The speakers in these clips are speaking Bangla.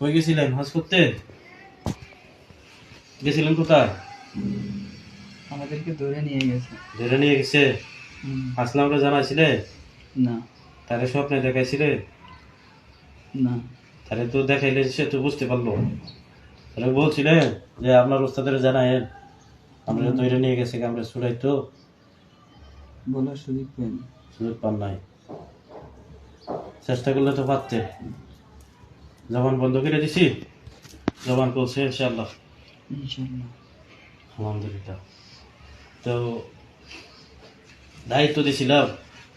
কই গেছিলেন? হজ করতে? গেছিলেন কোথায়? আমাদেরকে ধরে নিয়ে গেছে। ধরে নিয়ে গেছে? আসলামরা জানাইছিলে? না। তারে স্বপ্নে দেখাইছিলে? না। তারে তো দেখাইলে সে তো বুঝতে পারল। তাহলে বলছিলেন যে আপনার ওস্তাদের জানায়েন আমরা ধরে নিয়ে গেছে আমরা ছুড়াই তো। বলার সুযোগ পাইনি। সুযোগ পান নাই। চেষ্টা করলে তো পারতে। জবান বন্ধ করে দিছি। জবান করছে ইনশাল্লাহ আলহামদুলিল্লাহ। তো দায়িত্ব দিছিলাম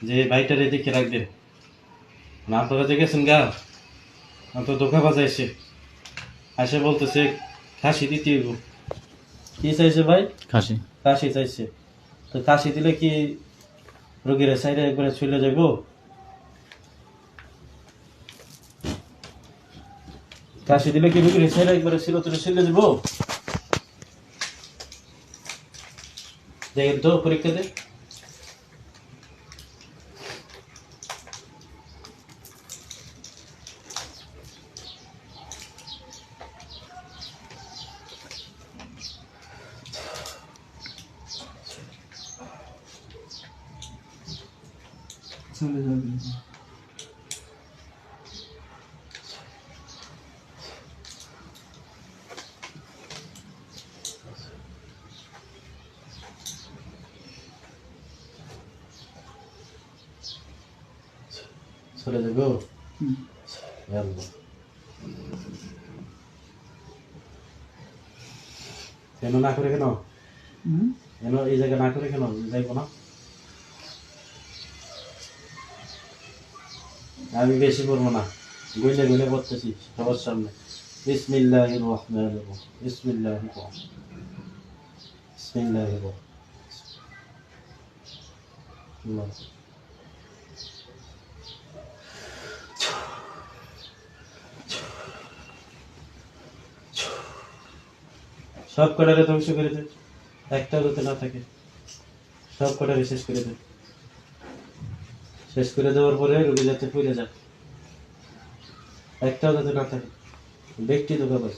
যে বাইটারে দেখে রাখবেন। না আপনারা যে গেছেন গা তো ধোকা বাজাইছে। আসে বলতেছে খাসি দিতে হইব। কি চাইছে ভাই? খাসি। কাশি চাইছে। তো কাশি দিলে কি রোগীরা সাইডে একবারে চলে যাইব? কাশি দিলে কি রোগীর সাইডে একবারে ছিল তো চলে যাব দেখেন তো, পরীক্ষা দে। চলে যাবে। চলে যাব। কেন না করে কেন? কেন এই জায়গা না করে কেন? যাইব না? আমি বেশি করব না। গুইলে গুইলে করতেছি সবার সামনে। বিসমিল্লাহ রহমান বিসমিল্লাহ বিসমিল্লাহ সব কটারে ধ্বংস করে দেয় একটাও যাতে না থাকে। সব কটারে শেষ করে দেয় শেষ করে দেওয়ার পরে রোগী যাতে ফুলে যায়। একটাও যাতে না থাকে। ব্যক্তি দোকাবাজ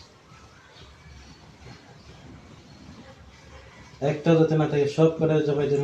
একটাও যাতে না থাকে, সব কটারে জবাই দেন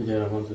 你觉得方式？